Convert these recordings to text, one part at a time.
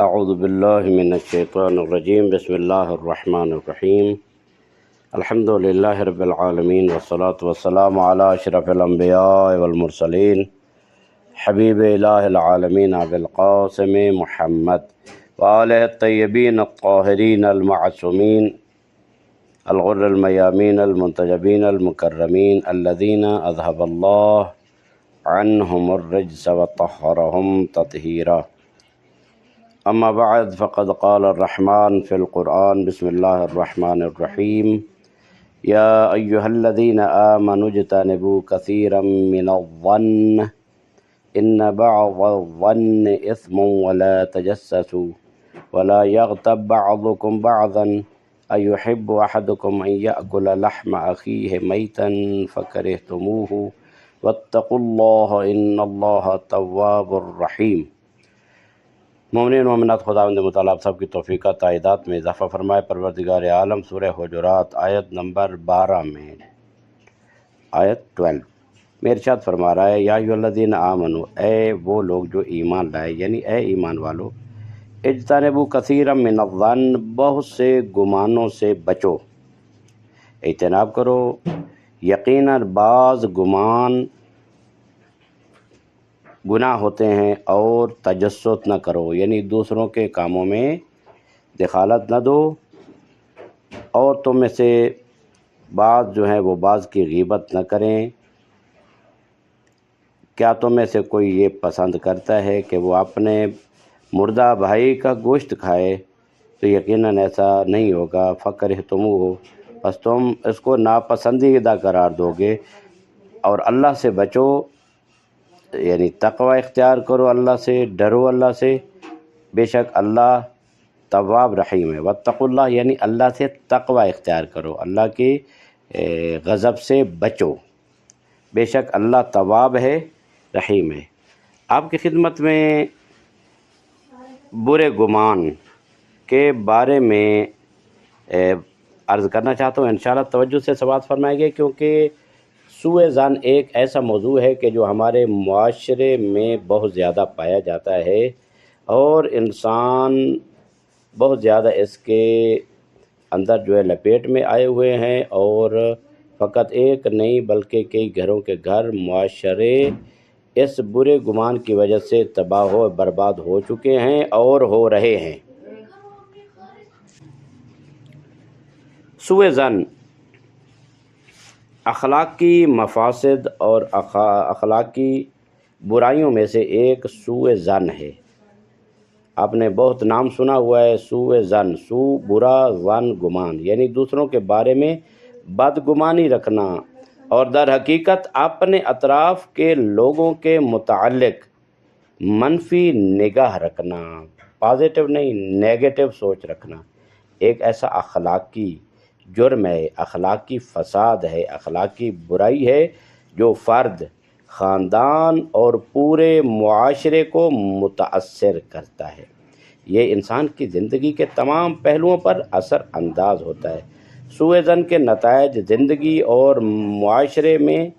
اعوذ باللہ من الشیطان الرجیم بسم اللہ الرحمن الرحیم الحمد للہ رب العالمین والصلاة والسلام علی اشرف الانبیاء والمرسلین حبیب الہ العالمین ابو القاسم محمد وآلہ الطیبین الطاہرین المعصومین الغر المیامین المنتجبین المکرمین الذین اذهب اللہ عنهم الرجس وطهرهم تطهيرا. أما بعد فقد قال الرحمن في القرآن بسم الله الرحمن الرحيم. يا أيها الذين آمنوا اجتنبوا كثيرا من الظن إن بعض الظن إثم ولا تجسسوا ولا يغتب بعضكم بعضا. أيحب أحدكم أن يأكل لحم أخيه ميتا فكرهتموه. واتقوا الله إن اللہ طواب الرحیم مومنین، مومنات، خداوند مطالعہ سب کی توفیقہ تعداد میں اضافہ فرمائے، پروردگار عالم، سورہ حجرات، آیت نمبر بارہ میں آیت ٹویلو۔ میں ارشاد فرما رہا ہے، یا الذین آمنو، اے وہ لوگ جو ایمان لائے یعنی اے ایمان والو، اجتنبو کثیر من الظن، بہت سے گمانوں سے بچو۔ اجتناب کرو، یقیناً بعض گمان گناہ ہوتے ہیں اور تجسس نہ کرو یعنی دوسروں کے کاموں میں دخالت نہ دو۔ اور تم میں سے بعض جو ہیں وہ بعض کی غیبت نہ کریں۔ کیا تم میں سے کوئی یہ پسند کرتا ہے کہ وہ اپنے مردہ بھائی کا گوشت کھائے؟ تو یقیناً ایسا نہیں ہوگا۔ فکر تم ہو بس تم اس کو ناپسندیدہ قرار دو گے اور اللہ سے بچو۔ یعنی تقوی اختیار کرو اللہ سے، ڈرو اللہ سے۔ بے شک اللہ طواب رحیم ہے۔ وطق اللہ یعنی اللہ سے تقوی اختیار کرو۔ اللہ کی غضب سے بچو۔ بے شک اللہ طواب ہے، رحیم ہے۔ آپ کی خدمت میں برے گمان کے بارے میں عرض کرنا چاہتا ہوں۔ انشاءاللہ توجہ سے سوات فرمائے گے کیونکہ سوء زن ایک ایسا موضوع ہے کہ جو ہمارے معاشرے میں بہت زیادہ پایا جاتا ہے اور انسان بہت زیادہ اس کے اندر جو ہے لپیٹ میں آئے ہوئے ہیں اور فقط ایک نہیں بلکہ کئی گھروں کے گھر معاشرے اس برے گمان کی وجہ سے تباہ و برباد ہو چکے ہیں اور ہو رہے ہیں۔ سوء زن اخلاقی مفاسد اور اخلاقی برائیوں میں سے ایک سوء زن ہے۔ آپ نے بہت نام سنا ہوا ہے، سوء زن سو برا زن گمان۔ یعنی دوسروں کے بارے میں بدگمانی رکھنا۔ اور در حقیقت اپنے اطراف کے لوگوں کے متعلق منفی نگاہ رکھنا۔ پازیٹو نہیں نیگیٹو سوچ رکھنا۔ ایک ایسا اخلاقی جرم ہے، اخلاقی فساد ہے، اخلاقی برائی ہے جو فرد، خاندان اور پورے معاشرے کو متاثر کرتا ہے۔ یہ انسان کی زندگی کے تمام پہلوؤں پر اثر انداز ہوتا ہے۔ سوء زن کے نتائج زندگی اور معاشرے میں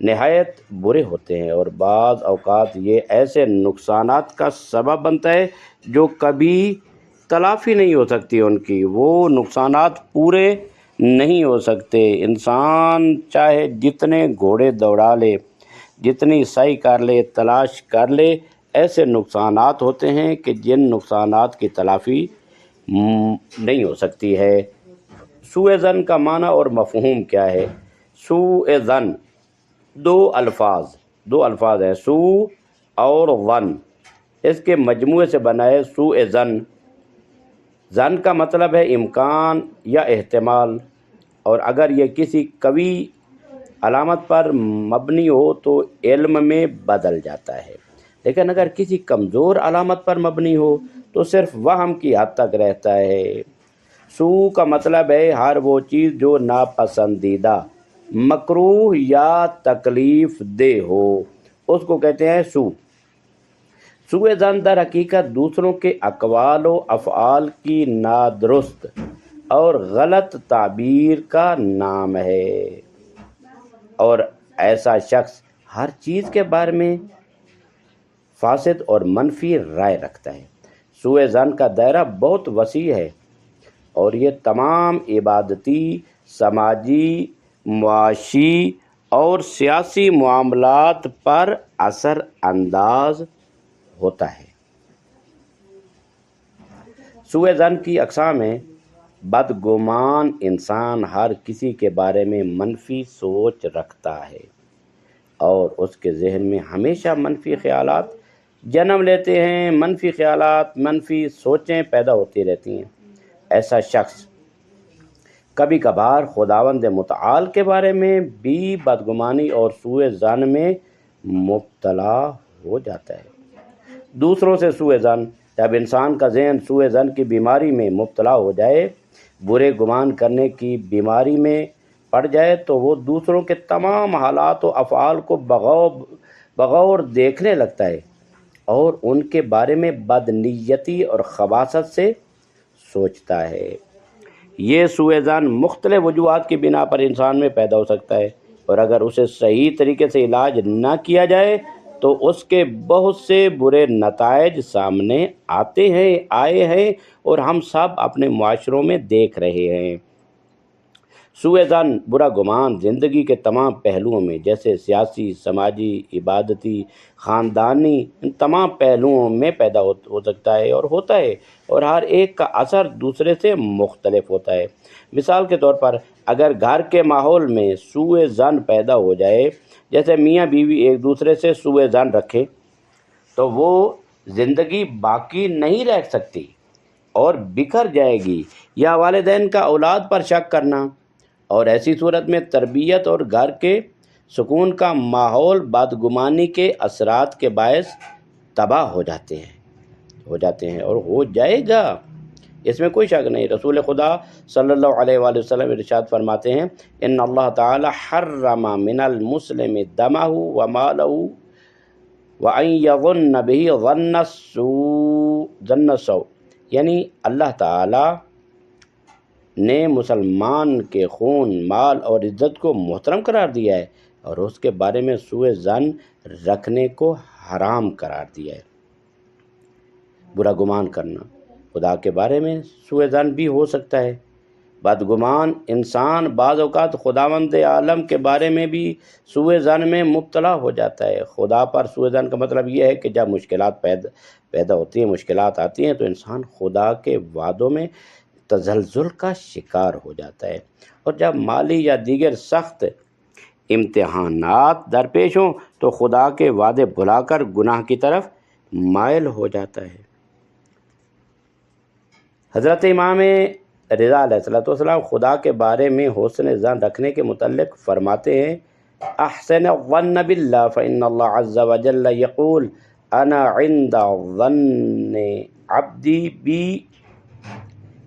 نہایت برے ہوتے ہیں اور بعض اوقات یہ ایسے نقصانات کا سبب بنتا ہے جو کبھی تلافی نہیں ہو سکتی ان کی۔ وہ نقصانات پورے نہیں ہو سکتے۔ انسان چاہے جتنے گھوڑے دوڑا لے، جتنی صحیح کر لے، تلاش کر لے، ایسے نقصانات ہوتے ہیں کہ جن نقصانات کی تلافی نہیں ہو سکتی ہے۔ سوء زن کا معنی اور مفہوم کیا ہے؟ سوء زن، دو الفاظ دو الفاظ ہیں۔ سو اور ون۔ اس کے مجموعے سے بنائے سوء زن۔ زن کا مطلب ہے امکان یا احتمال۔ اور اگر یہ کسی قوی علامت پر مبنی ہو تو علم میں بدل جاتا ہے۔ لیکن اگر کسی کمزور علامت پر مبنی ہو تو صرف وہم کی حد تک رہتا ہے۔ سو کا مطلب ہے ہر وہ چیز جو ناپسندیدہ مکروح یا تکلیف دہ ہو۔ اس کو کہتے ہیں سو۔ سوئے زن در حقیقت دوسروں کے اقوال و افعال کی نادرست اور غلط تعبیر کا نام ہے۔ اور ایسا شخص ہر چیز کے بارے میں فاسد اور منفی رائے رکھتا ہے۔ سوئے زن کا دائرہ بہت وسیع ہے اور یہ تمام عبادتی، سماجی، معاشی اور سیاسی معاملات پر اثر انداز ہوتا ہے۔ سوئے زن کی اقسام ہے بدگمان انسان ہر کسی کے بارے میں منفی سوچ رکھتا ہے اور اس کے ذہن میں ہمیشہ منفی خیالات جنم لیتے ہیں۔ منفی خیالات، منفی سوچیں پیدا ہوتی رہتی ہیں۔ ایسا شخص کبھی کبھار خداوند متعال کے بارے میں بھی بدگمانی اور سوئے زن میں مبتلا ہو جاتا ہے۔ دوسروں سے سوئے زن۔ جب انسان کا ذہن سوئے زن کی بیماری میں مبتلا ہو جائے، برے گمان کرنے کی بیماری میں پڑ جائے، تو وہ دوسروں کے تمام حالات و افعال کو بغور بغور دیکھنے لگتا ہے اور ان کے بارے میں بدنیتی اور خباصت سے سوچتا ہے۔ یہ سوئے زان مختلف وجوہات کی بنا پر انسان میں پیدا ہو سکتا ہے اور اگر اسے صحیح طریقے سے علاج نہ کیا جائے تو اس کے بہت سے برے نتائج سامنے آتے ہیں، آئے ہیں اور ہم سب اپنے معاشروں میں دیکھ رہے ہیں۔ سوئے زن برا گمان زندگی کے تمام پہلوؤں میں، جیسے سیاسی، سماجی، عبادتی، خاندانی، ان تمام پہلوؤں میں پیدا ہو سکتا ہے اور ہوتا ہے، اور ہر ایک کا اثر دوسرے سے مختلف ہوتا ہے۔ مثال کے طور پر، اگر گھر کے ماحول میں سوئے زن پیدا ہو جائے، جیسے میاں بیوی ایک دوسرے سے سوئے زن رکھے، تو وہ زندگی باقی نہیں رہ سکتی اور بکھر جائے گی۔ یا والدین کا اولاد پر شک کرنا اور ایسی صورت میں تربیت اور گھر کے سکون کا ماحول بدگمانی کے اثرات کے باعث تباہ ہو جاتے ہیں، ہو جاتے ہیں اور ہو جائے گا۔ اس میں کوئی شک نہیں۔ رسول خدا صلی اللہ علیہ وآلہ وسلم ارشاد فرماتے ہیں، ان اللہ تعالی حرم من المسلم دمہ و مالہ وَأَن يَظُنَّ بِهِ ظَنَّ السُّوء، ظَنَّ السَّوء یعنی اللہ تعالی نے مسلمان کے خون، مال اور عزت کو محترم قرار دیا ہے اور اس کے بارے میں سوئے زن رکھنے کو حرام قرار دیا ہے۔ برا گمان کرنا، خدا کے بارے میں سوئے زن بھی ہو سکتا ہے۔ بدگمان انسان بعض اوقات خداوند عالم کے بارے میں بھی سوئے زن میں مبتلا ہو جاتا ہے۔ خدا پر سوئے زن کا مطلب یہ ہے کہ جب مشکلات پیدا پیدا ہوتی ہیں، مشکلات آتی ہیں تو انسان خدا کے وعدوں میں تزلزل کا شکار ہو جاتا ہے۔ اور جب مالی یا دیگر سخت امتحانات درپیش ہوں تو خدا کے وعدے بھلا کر گناہ کی طرف مائل ہو جاتا ہے۔ حضرت امام رضا علیہ السلۃ والسلام خدا کے بارے میں حسن زن رکھنے کے متعلق فرماتے ہیں، احسن ظن باللہ فإن اللہ عز وجل یقول، انا عند ظن عبدی بی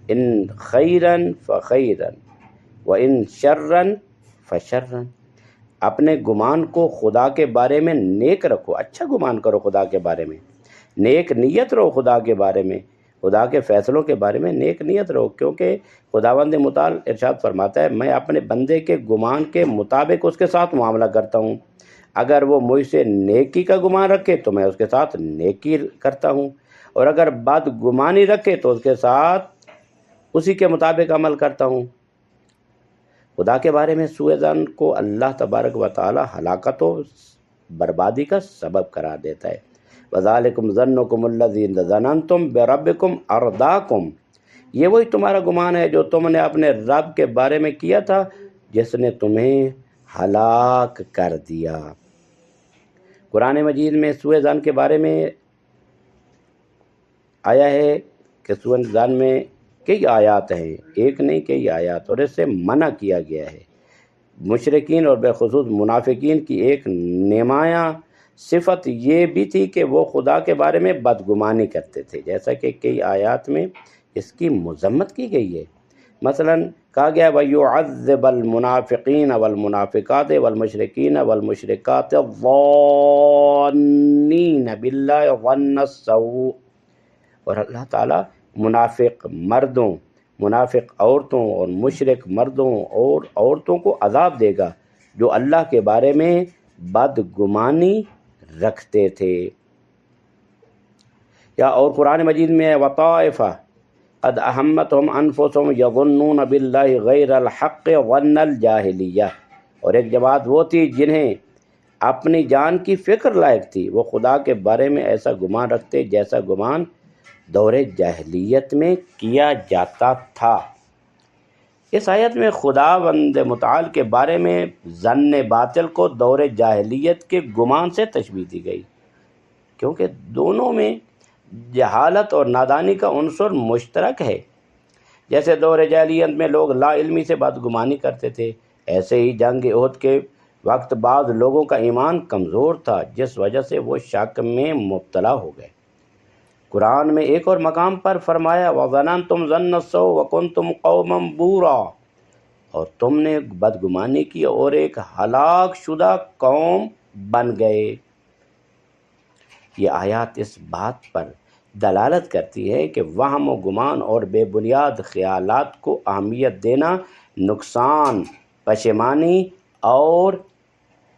ان خیرن فخیرن و ان شرن فشرن۔ اپنے گمان کو خدا کے بارے میں نیک رکھو اچھا گمان کرو خدا کے بارے میں۔ نیک نیت رہو خدا کے بارے میں۔ خدا کے فیصلوں کے بارے میں نیک نیت رہو، کیونکہ خدا بند مطال ارشاد فرماتا ہے، میں اپنے بندے کے گمان کے مطابق اس کے ساتھ معاملہ کرتا ہوں۔ اگر وہ مجھ سے نیکی کا گمان رکھے تو میں اس کے ساتھ نیکی کرتا ہوں۔ اور اگر بد گمانی رکھے تو اس کے ساتھ اسی کے مطابق عمل کرتا ہوں۔ خدا کے بارے میں سوئے زن کو اللہ تبارک و تعالی ہلاکت و بربادی کا سبب قرار دیتا ہے۔ وزالکم ذنکم الذین ظننتم بربکم ارداکم یہ وہی تمہارا گمان ہے جو تم نے اپنے رب کے بارے میں کیا تھا، جس نے تمہیں ہلاک کر دیا۔ قرآن مجید میں سوئے زن کے بارے میں آیا ہے کہ سوئے زن میں کئی آیات ہیں، ایک نہیں، کئی آیات، اور اس سے منع کیا گیا ہے۔ مشرقین اور بالخصوص منافقین کی ایک نمایاں صفت یہ بھی تھی کہ وہ خدا کے بارے میں بدگمانی کرتے تھے۔ جیسا کہ کئی آیات میں اس کی مذمت کی گئی ہے۔ مثلا کہا گیا وَيُعَذِّبَ الْمُنَافِقِينَ وَالْمُنَافِقَاتِ وَالْمُشْرِقِينَ وَالْمُشْرِقَاتِ الظَّانِّينَ بِاللَّهِ ظَنَّ السَّوْءِ۔ اور اللہ تعالیٰ منافق مردوں، منافق عورتوں اور مشرق مردوں اور عورتوں کو عذاب دے گا، جو اللہ کے بارے میں بدگمانی رکھتے تھے۔ یا اور قرآن مجید میں وطائفہ اد احمد ہم انفسم یغنون باللہ غیر الحق ون الجاہلیہ اور ایک جماعت وہ تھی جنہیں اپنی جان کی فکر لائق تھی، وہ خدا کے بارے میں ایسا گمان رکھتے جیسا گمان دور جاہلیت میں کیا جاتا تھا۔ اس آیت میں خدا بند متعال کے بارے میں ضن باطل کو دور جاہلیت کے گمان سے تشبیح دی گئی، کیونکہ دونوں میں جہالت اور نادانی کا عنصر مشترک ہے۔ جیسے دور جاہلیت میں لوگ لا علمی سے بدگمانی کرتے تھے، ایسے ہی جنگ عہد کے وقت بعد لوگوں کا ایمان کمزور تھا، جس وجہ سے وہ شک میں مبتلا ہو گئے۔ قرآن میں ایک اور مقام پر فرمایا وغن تم ضن سو وکن تم قوم بورا۔ اور تم نے بدگمانی کی اور ایک ہلاک شدہ قوم بن گئے۔ یہ آیات اس بات پر دلالت کرتی ہے کہ وہم و گمان اور بے بنیاد خیالات کو اہمیت دینا نقصان، پشیمانی اور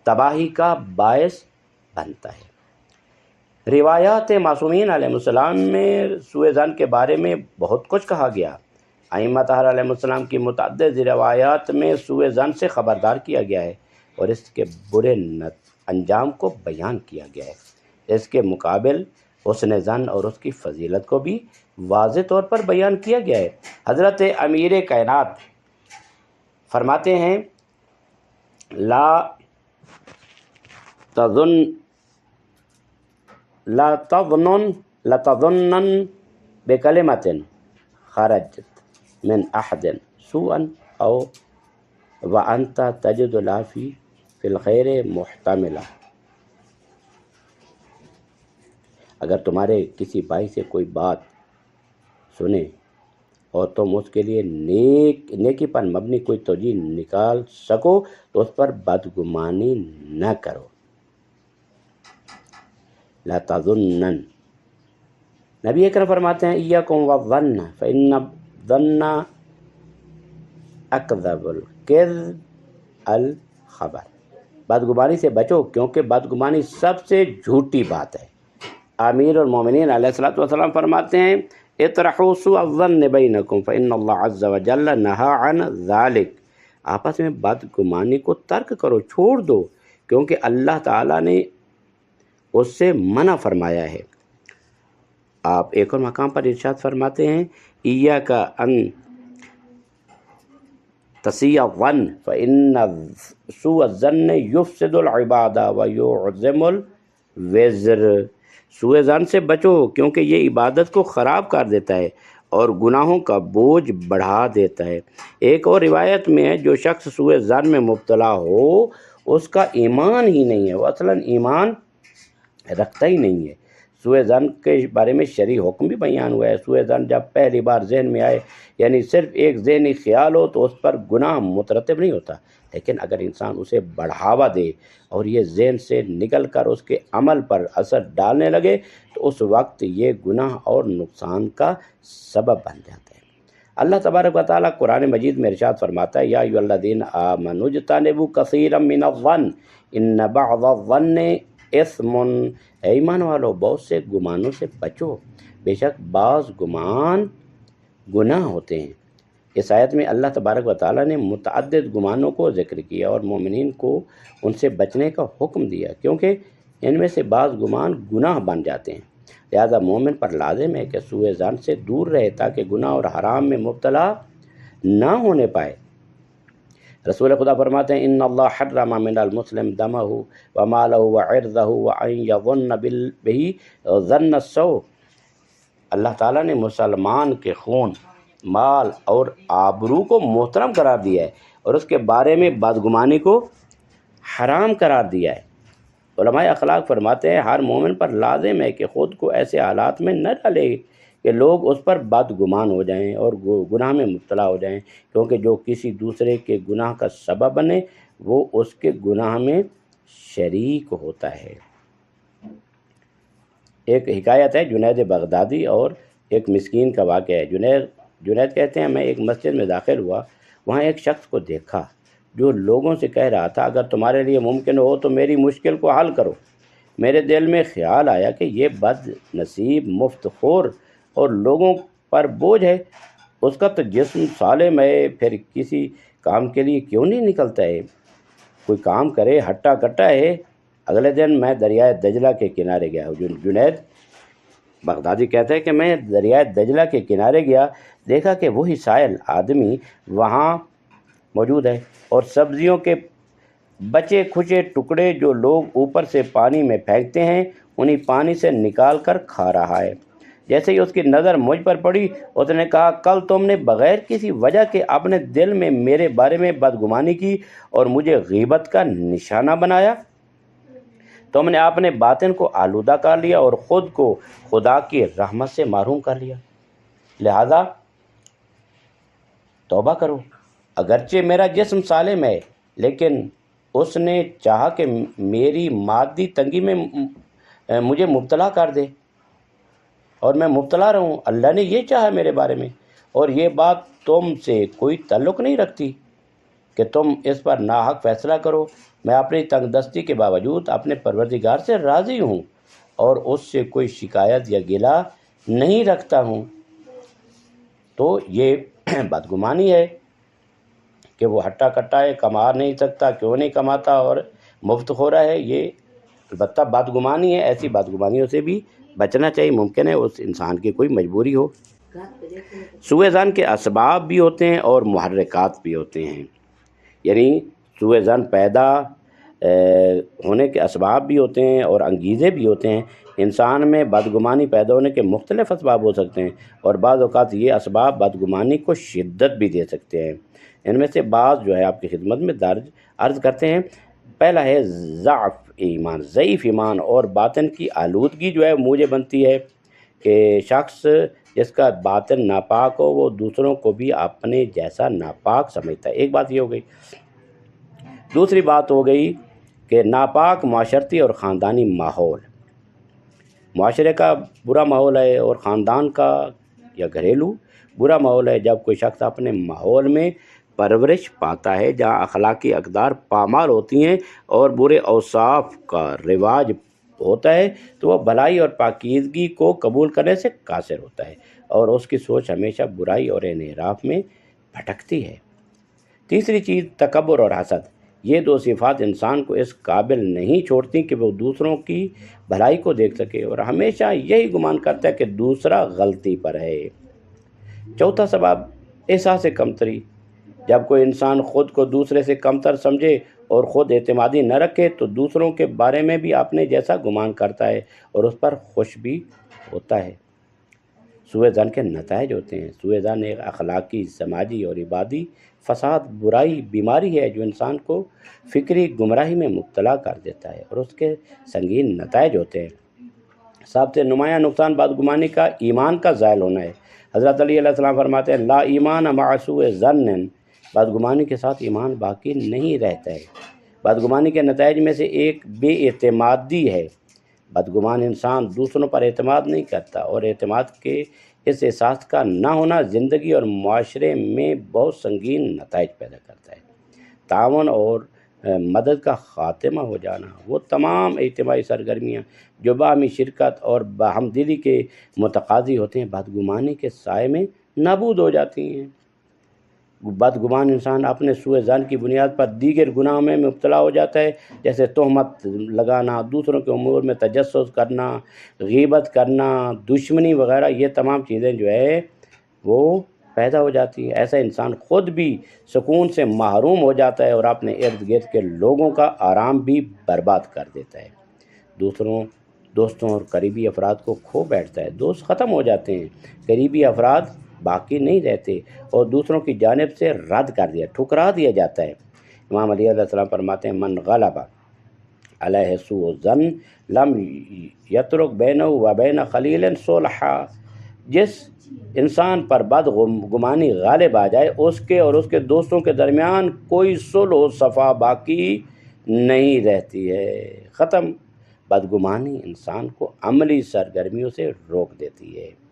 تباہی کا باعث بنتا ہے۔ روایات معصومین علیہ السلام میں سوئے زن کے بارے میں بہت کچھ کہا گیا۔ آئمہ طاہر علیہ السلام کی متعدد روایات میں سوئے زن سے خبردار کیا گیا ہے اور اس کے برے انجام کو بیان کیا گیا ہے۔ اس کے مقابل حسن زن اور اس کی فضیلت کو بھی واضح طور پر بیان کیا گیا ہے۔ حضرت امیر کائنات فرماتے ہیں، لا تظن لا تظنن لا تظنن بکلمت خرجت من احد سوءا او وانت تجد لا فی فی الخیر محتملہ اگر تمہارے کسی بھائی سے کوئی بات سنے اور تم اس کے لیے نیک نیکی پر مبنی کوئی توجہ نکال سکو تو اس پر بدگمانی نہ کرو۔ لا نبی اکرم فرماتے ہیں، ایاکم وظن فإن الظن اکذب الکذب الخبر۔ بدگمانی سے بچو، کیونکہ بدگمانی سب سے جھوٹی بات ہے۔ امیر المومنین علیہ السلام والسلام فرماتے ہیں، اطرحوا سوء الظن بینکم، فإن اللہ عز و جل نہا عن ذالک آپس میں بدگمانی کو ترک کرو، چھوڑ دو، کیونکہ اللہ تعالیٰ نے اس سے منع فرمایا ہے۔ آپ ایک اور مقام پر ارشاد فرماتے ہیں ایا کا ان تسیع ون فإن سوء الظن یفسد العبادہ ویعظم الوزر۔ سوئے زن سے بچو، کیونکہ یہ عبادت کو خراب کر دیتا ہے اور گناہوں کا بوجھ بڑھا دیتا ہے۔ ایک اور روایت میں ہے، جو شخص سوئے زن میں مبتلا ہو، اس کا ایمان ہی نہیں ہے۔ وہ اصلاً ایمان رکھتا ہی نہیں ہے۔ سوئے زن کے بارے میں شرعی حکم بھی بیان ہوا ہے۔ سوئے زن جب پہلی بار ذہن میں آئے یعنی صرف ایک ذہنی خیال ہو تو اس پر گناہ مترتب نہیں ہوتا۔ لیکن اگر انسان اسے بڑھاوا دے اور یہ ذہن سے نکل کر اس کے عمل پر اثر ڈالنے لگے، تو اس وقت یہ گناہ اور نقصان کا سبب بن جاتا ہے۔ اللہ تبارک و تعالیٰ قرآن مجید میں ارشاد فرماتا ہے، یا اللہ دین آمنجتانبو کثیرم من الظن، ان بعض الظن اسم ایمان والو، بہت سے گمانوں سے بچو۔ بے شک بعض گمان گناہ ہوتے ہیں۔ اس آیت میں اللہ تبارک و تعالیٰ نے متعدد گمانوں کو ذکر کیا اور مومنین کو ان سے بچنے کا حکم دیا، کیونکہ ان میں سے بعض گمان گناہ بن جاتے ہیں۔ لہذا مومن پر لازم ہے کہ سوئے زان سے دور رہے تاکہ گناہ اور حرام میں مبتلا نہ ہونے پائے۔ رسول خدا فرماتے ہیں ان اللہ حرم من المسلم دمہ و مالہ و عرضہ و عین بہی ذن سو اللہ تعالیٰ نے مسلمان کے خون، مال اور آبرو کو محترم قرار دیا ہے اور اس کے بارے میں بدگمانی کو حرام قرار دیا ہے۔ علماء اخلاق فرماتے ہیں، ہر مومن پر لازم ہے کہ خود کو ایسے حالات میں نہ ڈالے۔ کہ لوگ اس پر بدگمان ہو جائیں اور گناہ میں مبتلا ہو جائیں۔ کیونکہ جو کسی دوسرے کے گناہ کا سبب بنے، وہ اس کے گناہ میں شریک ہوتا ہے۔ ایک حکایت ہے جنید بغدادی اور ایک مسکین کا واقعہ ہے۔ جنید جنید کہتے ہیں، میں ایک مسجد میں داخل ہوا، وہاں ایک شخص کو دیکھا جو لوگوں سے کہہ رہا تھا، اگر تمہارے لیے ممکن ہو تو میری مشکل کو حل کرو۔ میرے دل میں خیال آیا کہ یہ بد نصیب مفت خور اور لوگوں پر بوجھ ہے، اس کا تو جسم سالم ہے پھر کسی کام کے لیے کیوں نہیں نکلتا ہے؟ کوئی کام کرے، ہٹا کٹا ہے۔ اگلے دن میں دریائے دجلہ کے کنارے گیا۔ ہوں جنید بغدادی کہتا ہے کہ میں دریائے دجلہ کے کنارے گیا، دیکھا کہ وہی سائل آدمی وہاں موجود ہے اور سبزیوں کے بچے کھچے ٹکڑے جو لوگ اوپر سے پانی میں پھینکتے ہیں، انہیں پانی سے نکال کر کھا رہا ہے۔ جیسے ہی اس کی نظر مجھ پر پڑی، اس نے کہا، کل تم نے بغیر کسی وجہ کے اپنے دل میں میرے بارے میں بدگمانی کی اور مجھے غیبت کا نشانہ بنایا۔ تم نے اپنے باطن کو آلودہ کر لیا اور خود کو خدا کی رحمت سے معروم کر لیا۔ لہذا توبہ کرو۔ اگرچہ میرا جسم سالم ہے، لیکن اس نے چاہا کہ میری مادی تنگی میں مجھے مبتلا کر دے۔ اور میں مبتلا رہوں، اللہ نے یہ چاہا میرے بارے میں، اور یہ بات تم سے کوئی تعلق نہیں رکھتی کہ تم اس پر ناحق فیصلہ کرو۔ میں اپنی تنگ دستی کے باوجود اپنے پروردگار سے راضی ہوں، اور اس سے کوئی شکایت یا گلا نہیں رکھتا ہوں۔ تو یہ بدگمانی ہے کہ وہ ہٹا کٹا ہے، کما نہیں سکتا، کیوں نہیں کماتا، اور مفت ہو رہا ہے۔ یہ البتہ بدگمانی ہے، ایسی بدگمانیوں سے بھی بچنا چاہیے، ممکن ہے اس انسان کی کوئی مجبوری ہو۔ سوئے زن کے اسباب بھی ہوتے ہیں اور محرکات بھی ہوتے ہیں۔ یعنی سوئے زن پیدا ہونے کے اسباب بھی ہوتے ہیں اور انگیزے بھی ہوتے ہیں۔ انسان میں بدگمانی پیدا ہونے کے مختلف اسباب ہو سکتے ہیں اور بعض اوقات یہ اسباب بدگمانی کو شدت بھی دے سکتے ہیں۔ ان میں سے بعض جو ہے آپ کی خدمت میں درج، عرض کرتے ہیں پہلا ہے ضعف ایمان، ضعیف ایمان اور باطن کی آلودگی جو ہے مجھے بنتی ہے کہ شخص جس کا باطن ناپاک ہو، وہ دوسروں کو بھی اپنے جیسا ناپاک سمجھتا ہے۔ ایک بات یہ ہو گئی۔ دوسری بات ہو گئی کہ ناپاک معاشرتی اور خاندانی ماحول۔ معاشرے کا برا ماحول ہے اور خاندان کا یا گھریلو برا ماحول ہے۔ جب کوئی شخص اپنے ماحول میں پرورش پاتا ہے، جہاں اخلاقی اقدار پامال ہوتی ہیں اور برے اوصاف کا رواج ہوتا ہے، تو وہ بھلائی اور پاکیزگی کو قبول کرنے سے قاصر ہوتا ہے اور اس کی سوچ ہمیشہ برائی اور انحراف میں بھٹکتی ہے۔ تیسری چیز، تکبر اور حسد۔ یہ دو صفات انسان کو اس قابل نہیں چھوڑتی کہ وہ دوسروں کی بھلائی کو دیکھ سکے اور ہمیشہ یہی گمان کرتا ہے کہ دوسرا غلطی پر ہے۔ چوتھا سبب، احساس کمتری۔ جب کوئی انسان خود کو دوسرے سے کمتر سمجھے اور خود اعتمادی نہ رکھے، تو دوسروں کے بارے میں بھی اپنے جیسا گمان کرتا ہے اور اس پر خوش بھی ہوتا ہے۔ سوئے زن کے نتائج ہوتے ہیں۔ سوئے زن ایک اخلاقی، سماجی اور عبادی فساد، برائی، بیماری ہے جو انسان کو فکری گمراہی میں مبتلا کر دیتا ہے اور اس کے سنگین نتائج ہوتے ہیں۔ سب سے نمایاں نقصان بدگمانی کا ایمان کا ذائل ہونا ہے۔ حضرت علی علیہ السلام فرماتے ہیں، لا ایمان معصو ضن بدگمانی کے ساتھ ایمان باقی نہیں رہتا ہے۔ بدگمانی کے نتائج میں سے ایک بے اعتمادی ہے۔ بدگمان انسان دوسروں پر اعتماد نہیں کرتا اور اعتماد کے اس احساس کا نہ ہونا زندگی اور معاشرے میں بہت سنگین نتائج پیدا کرتا ہے۔ تعاون اور مدد کا خاتمہ ہو جانا، وہ تمام اجتماعی سرگرمیاں جو باہمی شرکت اور باہم دلی کے متقاضی ہوتے ہیں، بدگمانی کے سائے میں نابود ہو جاتی ہیں۔ بدگمان انسان اپنے سوئے زن کی بنیاد پر دیگر گناہ میں مبتلا ہو جاتا ہے۔ جیسے تہمت لگانا، دوسروں کے امور میں تجسس کرنا، غیبت کرنا، دشمنی وغیرہ، یہ تمام چیزیں جو ہے وہ پیدا ہو جاتی ہیں۔ ایسا انسان خود بھی سکون سے محروم ہو جاتا ہے اور اپنے ارد گرد کے لوگوں کا آرام بھی برباد کر دیتا ہے۔ دوسروں، دوستوں اور قریبی افراد کو کھو بیٹھتا ہے، دوست ختم ہو جاتے ہیں۔ قریبی افراد باقی نہیں رہتے اور دوسروں کی جانب سے رد کر دیا، ٹھکرا دیا جاتا ہے۔ امام علیہ علیہ السلام فرماتے ہیں، من غلبہ علیہ سو زن لم یترک بین و بین خلیل صلحہ جس انسان پر بد گمانی غالب آ جائے، اس کے اور اس کے دوستوں کے درمیان کوئی صلح و صفا باقی نہیں رہتی ہے۔ ختم۔ بدگمانی انسان کو عملی سرگرمیوں سے روک دیتی ہے۔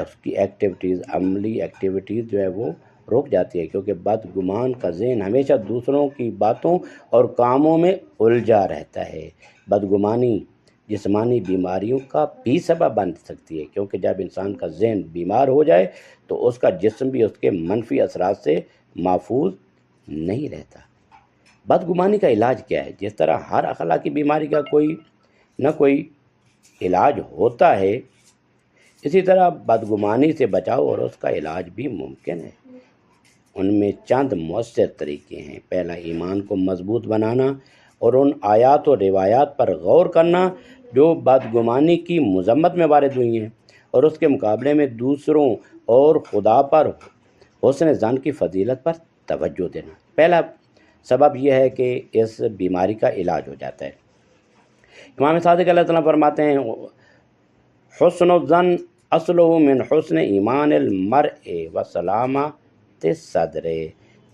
اس کی ایکٹیویٹیز عملی ایکٹیویٹیز جو ہے وہ روک جاتی ہے، کیونکہ بدگمان کا ذہن ہمیشہ دوسروں کی باتوں اور کاموں میں الجھا رہتا ہے۔ بدگمانی جسمانی بیماریوں کا بھی سبب بن سکتی ہے، کیونکہ جب انسان کا ذہن بیمار ہو جائے تو اس کا جسم بھی اس کے منفی اثرات سے محفوظ نہیں رہتا۔ بدگمانی کا علاج کیا ہے؟ جس طرح ہر اخلاقی بیماری کا کوئی نہ کوئی علاج ہوتا ہے اسی طرح بدگمانی سے بچاؤ اور اس کا علاج بھی ممکن ہے۔ ان میں چند مؤثر طریقے ہیں۔ پہلا، ایمان کو مضبوط بنانا اور ان آیات و روایات پر غور کرنا جو بدگمانی کی مذمت میں وارد ہوئی ہیں اور اس کے مقابلے میں دوسروں اور خدا پر حسن زن کی فضیلت پر توجہ دینا۔ پہلا سبب یہ ہے کہ اس بیماری کا علاج ہو جاتا ہے۔ امام صادق اللہ تعالیٰ فرماتے ہیں حسن الزن اصل من حسن ایمان المر و سلامت صدر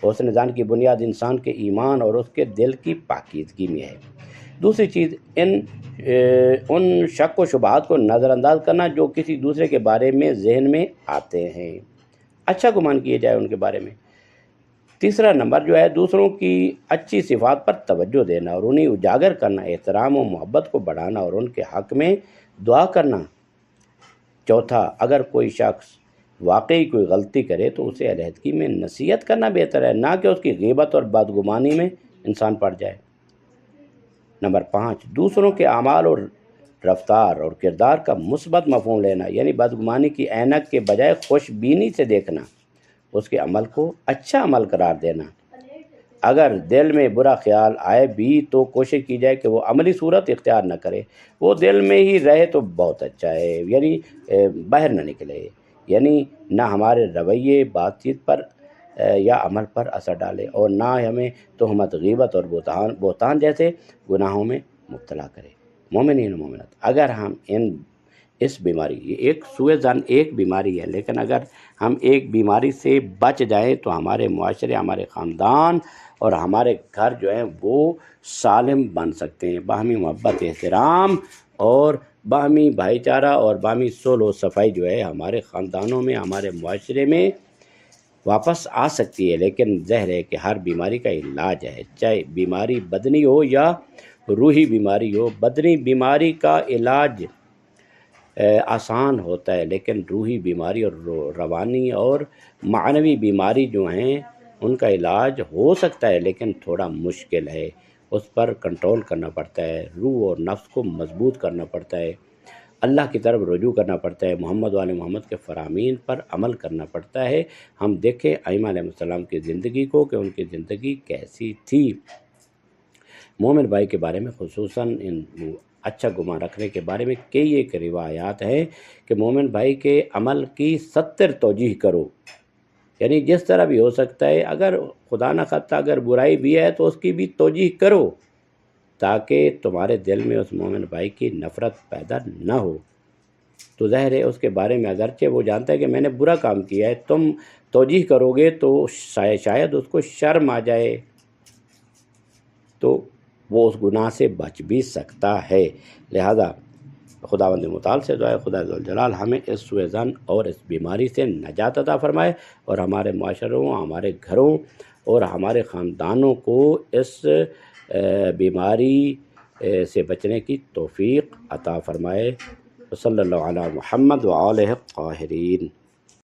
حسن زن کی بنیاد انسان کے ایمان اور اس کے دل کی پاکیزگی میں ہے۔ دوسری چیز، ان ان شک و شبہات کو نظر انداز کرنا جو کسی دوسرے کے بارے میں ذہن میں آتے ہیں۔ اچھا گمان کیے جائے ان کے بارے میں۔ تیسرا نمبر جو ہے، دوسروں کی اچھی صفات پر توجہ دینا اور انہیں اجاگر کرنا، احترام و محبت کو بڑھانا اور ان کے حق میں دعا کرنا۔ چوتھا، اگر کوئی شخص واقعی کوئی غلطی کرے تو اسے علیحدگی میں نصیحت کرنا بہتر ہے، نہ کہ اس کی غیبت اور بدگمانی میں انسان پڑ جائے۔ نمبر پانچ، دوسروں کے اعمال اور رفتار اور کردار کا مثبت مفہوم لینا یعنی بدگمانی کی اینک کے بجائے خوش بینی سے دیکھنا، اس کے عمل کو اچھا عمل قرار دینا۔ اگر دل میں برا خیال آئے بھی تو کوشش کی جائے کہ وہ عملی صورت اختیار نہ کرے۔ وہ دل میں ہی رہے تو بہت اچھا ہے یعنی باہر نہ نکلے۔ یعنی نہ ہمارے رویے بات چیت پر یا عمل پر اثر ڈالے اور نہ ہمیں تہمت، غیبت اور بہتان بہتان جیسے گناہوں میں مبتلا کرے۔ مومنین مومنت اگر ہم ان، اس بیماری، یہ ایک سوئے زن ایک بیماری ہے، لیکن اگر ہم ایک بیماری سے بچ جائیں تو ہمارے معاشرے، ہمارے خاندان اور ہمارے گھر جو ہیں وہ سالم بن سکتے ہیں۔ باہمی محبت، احترام اور باہمی بھائی چارہ اور باہمی سول و صفائی جو ہے ہمارے خاندانوں میں، ہمارے معاشرے میں واپس آ سکتی ہے۔ لیکن زہر ہے کہ ہر بیماری کا علاج ہے، چاہے بیماری بدنی ہو یا روحی بیماری ہو، بدنی بیماری کا علاج آسان ہوتا ہے۔ لیکن روحی بیماری اور روانی اور معنوی بیماری جو ہیں ان کا علاج ہو سکتا ہے، لیکن تھوڑا مشکل ہے۔ اس پر کنٹرول کرنا پڑتا ہے، روح اور نفس کو مضبوط کرنا پڑتا ہے۔ اللہ کی طرف رجوع کرنا پڑتا ہے۔ محمد والے محمد کے فرامین پر عمل کرنا پڑتا ہے۔ ہم دیکھیں ائمہ علیہ السلام کی زندگی کو کہ ان کی زندگی کیسی تھی۔ مومن بھائی کے بارے میں خصوصاً ان اچھا گمان رکھنے کے بارے میں کئی ایک روایات ہیں کہ مومن بھائی کے عمل کی ستر توجہ کرو۔ یعنی جس طرح بھی ہو سکتا ہے، اگر خدا نہ خطہ اگر برائی بھی ہے تو اس کی بھی توجہ کرو تاکہ تمہارے دل میں اس مومن بھائی کی نفرت پیدا نہ ہو۔ تو ظاہر ہے، اس کے بارے میں اگرچہ وہ جانتا ہے کہ میں نے برا کام کیا ہے، تم توجہ کرو گے تو شاید اس کو شرم آ جائے۔ تو وہ اس گناہ سے بچ بھی سکتا ہے۔ لہذا خداوند مطال سے دعائے خدا جلال ہمیں اس سویزن اور اس بیماری سے نجات عطا فرمائے اور ہمارے معاشروں، ہمارے گھروں اور ہمارے خاندانوں کو اس بیماری سے بچنے کی توفیق عطا فرمائے۔ صلی اللہ علیہ محمد و علیہ قاہرین